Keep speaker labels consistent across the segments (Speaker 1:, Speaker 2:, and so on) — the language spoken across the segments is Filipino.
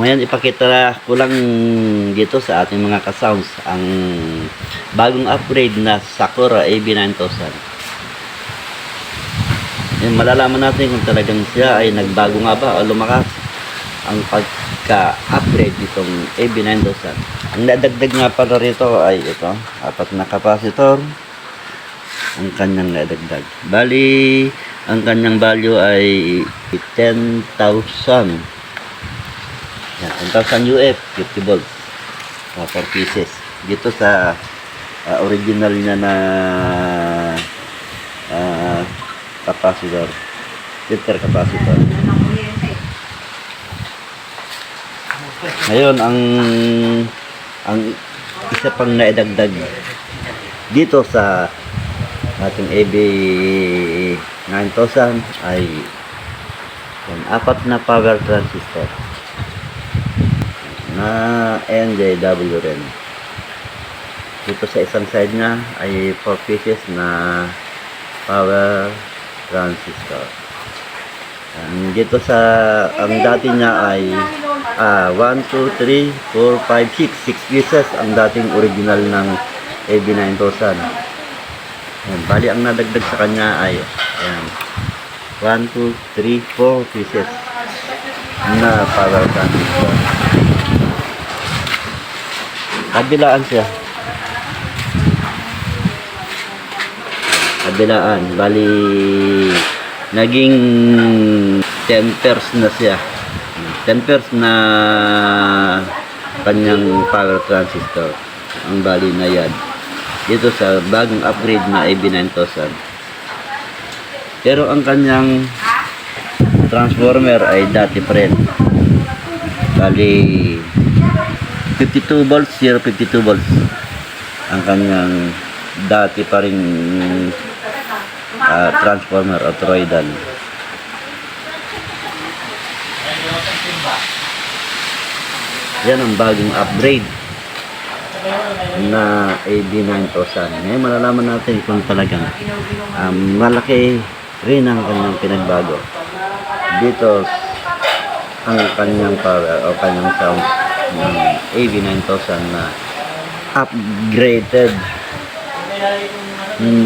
Speaker 1: Ngayon ipakita ko lang dito sa ating mga ka-sounds ang bagong upgrade na Sakura AB9000. Yan, malalaman natin kung talagang siya ay nagbago nga ba o lumakas ang pagka-upgrade nitong AB9000. Ang nadagdag nga pala rito ay ito, apat na capacitor ang kanyang nadagdag. Bali, ang kanyang value ay 10,000 yan, 10,000 UF, 50 volts. Uh, 4 pieces. Dito sa ah, original niya na ah, capacitor. Filter capacitor. Ngayon, ang ang isa pang naidagdag dito sa ating AB 9000 ay yan, apat na power transistor na NJW rin. Dito sa isang side niya ay 4 pieces na power transistor. Yan, dito sa ang dati niya ay ah 1, 2, 3, 4, 5, 6 6 pieces ang dating original ng AB9000. Yan, bali ang nadagdag sa kanya ay ayan, 1, 2, 3, 4 pieces na power transistor. Kabilaan siya. Kabilaan. Bali, naging 10 pairs na siya. 10 pairs na kanyang power transistor. Ang bali na yan. Dito sa bagong upgrade na AB9000. Pero ang kanyang transformer ay dati pa rin. Bali, 52 volts, 052 volts ang kanyang dati pa rin ah, transformer o toroidal. Yan ang bagong upgrade na AB9000. Ngayon malalaman natin kung talagang um, malaki rin ang kanyang pinagbago. Dito ang kanyang power o kanyang sound ng AV9000 na upgraded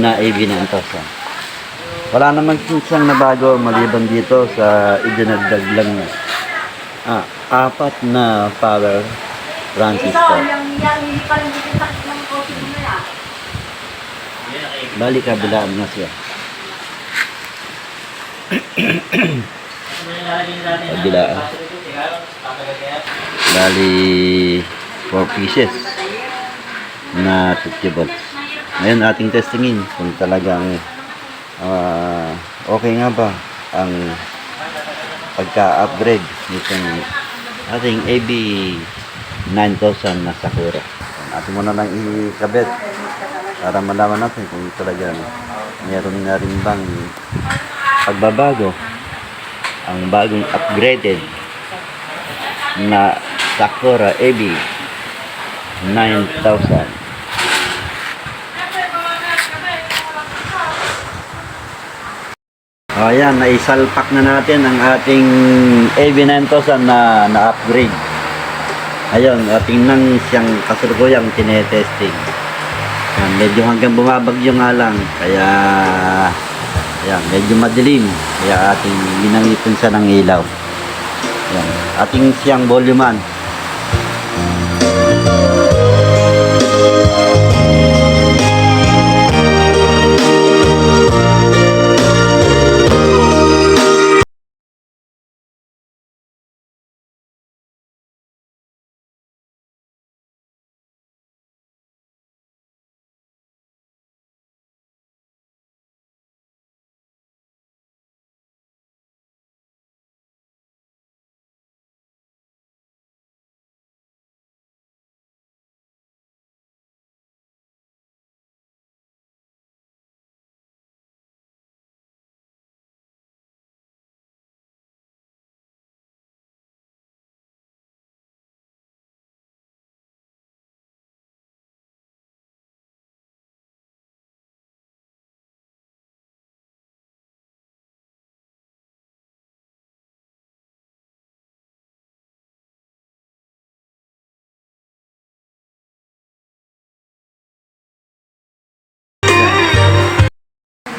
Speaker 1: na AV9000. Wala naman siyang nabago maliban dito sa idinagdag lang na ah, apat na power transistor. Bali kabilaan na siya. kabilaan. Bali 4 pieces na 50 volts. Ngayon ating testingin kung talagang ah, okay nga ba ang pagka-upgrade nitong ating AB 9000 na Sakura. Atin muna lang ikabit para malaman natin kung talagang meron na rin bang pagbabago ang bagong upgraded na Sakura AB 9000. O ayan, naisalpak na natin ang ating AB9000 na na-upgrade. Ayun, ating nang siyang kasulukuyang tinetesting. Yan, medyo hanggang bumabagyo nga lang, kaya ayan, medyo madilim. Kaya ating ginamitin siya ng ilaw. Ating siyang volume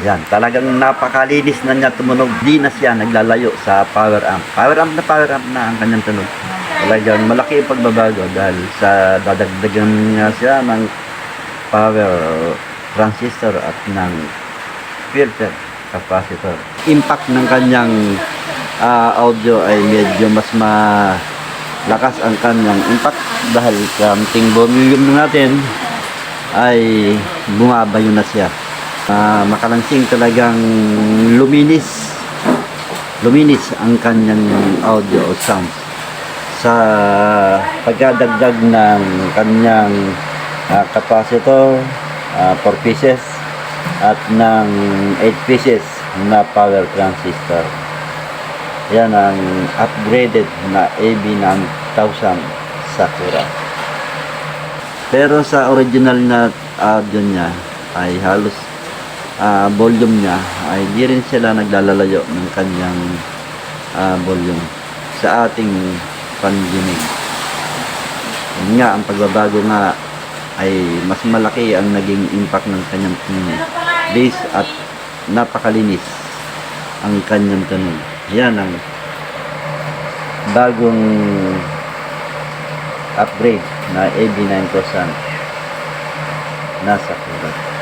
Speaker 1: Yan, talagang napakalinis na niya tumunog. Di na siya naglalayo sa power amp. Power amp na power amp na ang kanyang tunog. Talagang malaki ang pagbabago dahil sa dadagdagan niya siya ng power transistor at ng filter capacitor. Impact ng kanyang ah, audio ay medyo mas malakas ang kanyang impact dahil kamting volume natin ay bumabayo na siya. Ah, makalansing talagang luminis. Luminis ang kanyang audio o sound. Sa pagdadagdag ng kanyang ah, capacitor 4 pieces at ng 8 pieces na power transistor. Yan ang upgraded na AB9000 Sakura. Pero sa original na audio niya ay halos ah, volume niya ay di rin sila naglalalayo ng kanyang ah, volume sa ating pandinig. Yun nga, ang pagbabago nga ay mas malaki ang naging impact ng kanyang tunog. bass at napakalinis ang kanyang tunog. Yan ang bagong upgrade na AB9000 nasa kulat.